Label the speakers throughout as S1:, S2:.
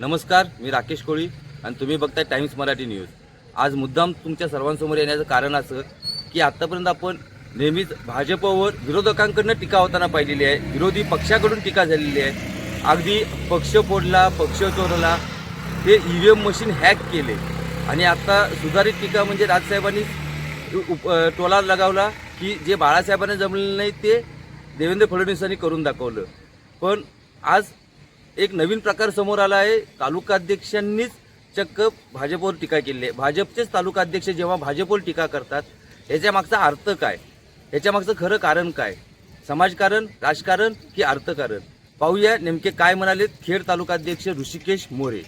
S1: नमस्कार मी राकेश कोळी आणि तुम्ही बघताय टाइम्स मराठी न्यूज. आज मुद्दाम तुमच्या सर्वांसमोर येण्याचं कारण असं की आत्तापर्यंत आपण नेहमीच भाजपवर विरोधकांकडनं टीका होताना पाहिलेली आहे. विरोधी पक्षाकडून टीका झालेली आहे. अगदी पक्ष फोडला पक्ष चोरला ते E V M machine hack केले. आणि आता सुधारित टीका म्हणजे राजसाहेबांनी उप टोला लगावला की जे बाळासाहेबांना जमलेलं नाही ते देवेंद्र फडणवीसांनी करून दाखवलं. पण आज एक नवीन प्रकार समोर आला आहे. तालुकाध्यक्षांनीच चक्क भाजपवर टीका केली आहे. भाजपचेच तालुकाध्यक्ष जेव्हा भाजपवर टीका करतात याच्या मागचा अर्थ काय? याच्या मागचं खरं कारण काय? समाजकारण राजकारण की अर्थकारण? पाहूया नेमके काय म्हणाले खेड तालुकाध्यक्ष ऋषिकेश मोरे.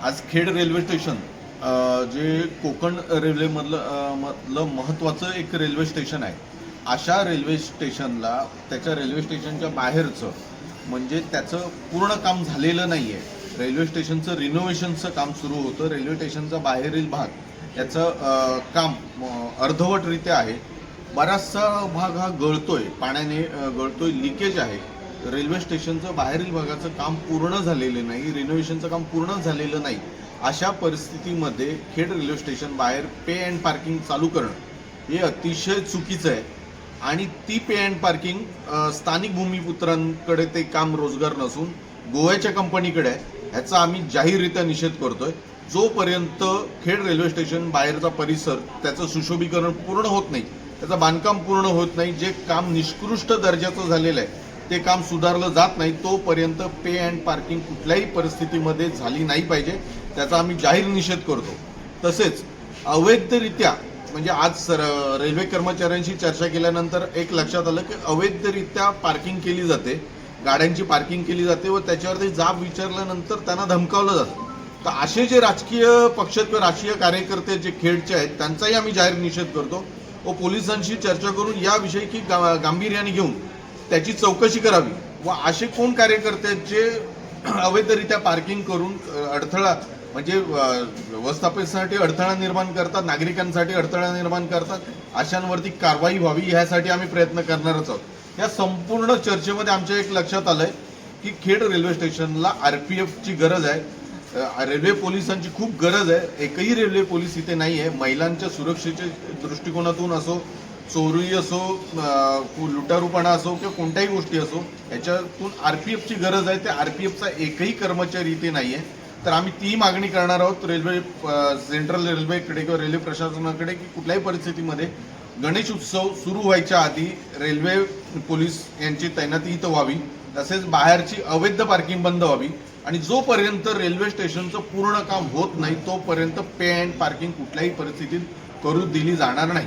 S2: आज खेड रेल्वे स्टेशन जे कोकण रेल्वेमधलं मधलं महत्त्वाचं एक रेल्वे स्टेशन आहे. अशा रेल्वे स्टेशनला त्याच्या रेल्वे स्टेशनच्या बाहेरचं म्हणजे त्याचं पूर्ण काम झालेलं नाही आहे रेल्वे स्टेशनचं रिनोव्हेशनचं काम सुरू होतं. रेल्वे स्टेशनचा बाहेरील भाग याचं काम अर्धवटरित्या आहे. बराचसा भाग हा गळतोय पाण्याने गळतोय लिकेज आहे. रेल्वे स्टेशनचं बाहेरील भागाचं काम पूर्ण झालेलं नाही रिनोव्हेशनचं काम पूर्ण झालेलं नाही. अशा परिस्थितीमध्ये खेड रेल्वे स्टेशन बाहेर पे अँड पार्किंग चालू करणं हे अतिशय चुकीचं आहे. आणि ती पे अँड पार्किंग स्थानिक भूमिपुत्रांकडे ते काम रोजगार नसून गोव्याच्या कंपनीकडे आहे ह्याचा आम्ही जाहीररित्या निषेध करतोय. जोपर्यंत खेड रेल्वे स्टेशन बाहेरचा परिसर त्याचं सुशोभीकरण पूर्ण होत नाही त्याचं बांधकाम पूर्ण होत नाही जे काम निष्कृष्ट दर्जाचं झालेलं आहे ते काम सुधारलं जात नाही तोपर्यंत पे अँड पार्किंग कुठल्याही परिस्थितीमध्ये झाली नाही पाहिजे त्याचा आम्ही जाहीर निषेध करतो. तसेच अवैधरित्या म्हणजे आज सर रेल्वे कर्मचाऱ्यांशी चर्चा केल्यानंतर एक लक्षात आलं की अवैधरित्या पार्किंग केली जाते गाड्यांची पार्किंग केली जाते व त्याच्यावरती जाब विचारल्यानंतर त्यांना धमकावलं जातं. तर असे जे राजकीय पक्ष किंवा राजकीय कार्यकर्ते जे खेडचे आहेत त्यांचाही आम्ही जाहीर निषेध करतो व पोलिसांशी चर्चा करून याविषयी की गा गांभीर्याने घेऊन त्याची चौकशी करावी. व असे कोण कार्यकर्ते आहेत जे अवैधरित्या पार्किंग करून अडथळा म्हणजे अ, व्यवस्थापनासाठी अडथळा निर्माण करतात नागरिकांसाठी अडथळा निर्माण करतात अशांवरती कारवाई व्हावी ह्यासाठी आम्ही प्रयत्न करणारच आहोत. या संपूर्ण चर्चेमध्ये आमच्या एक लक्षात आलंय की खेड रेल्वे स्टेशनला आर पी एफची गरज आहे. रेल्वे पोलिसांची खूप गरज आहे. एकही रेल्वे पोलीस इथे नाही आहे महिलांच्या सुरक्षेच्या दृष्टिकोनातून असो चोरी असो लुटारूपणा असो किंवा कोणत्याही गोष्टी असो याच्यातून एफची गरज आहे. त्या एफचा एकही कर्मचारी इथे नाही आहे तर आम्ही ती मागणी करणार आहोत रेल्वे सेंट्रल रेल्वेकडे किंवा रेल्वे प्रशासनाकडे की कुठल्याही परिस्थितीमध्ये गणेश उत्सव सुरू व्हायच्या आधी रेल्वे पोलीस यांची तैनाती इथं व्हावी. तसेच बाहेरची अवैध पार्किंग बंद व्हावी. आणि जोपर्यंत रेल्वे स्टेशनचं पूर्ण काम होत नाही तोपर्यंत पे अँड पार्किंग कुठल्याही परिस्थितीत करू दिली जाणार नाही.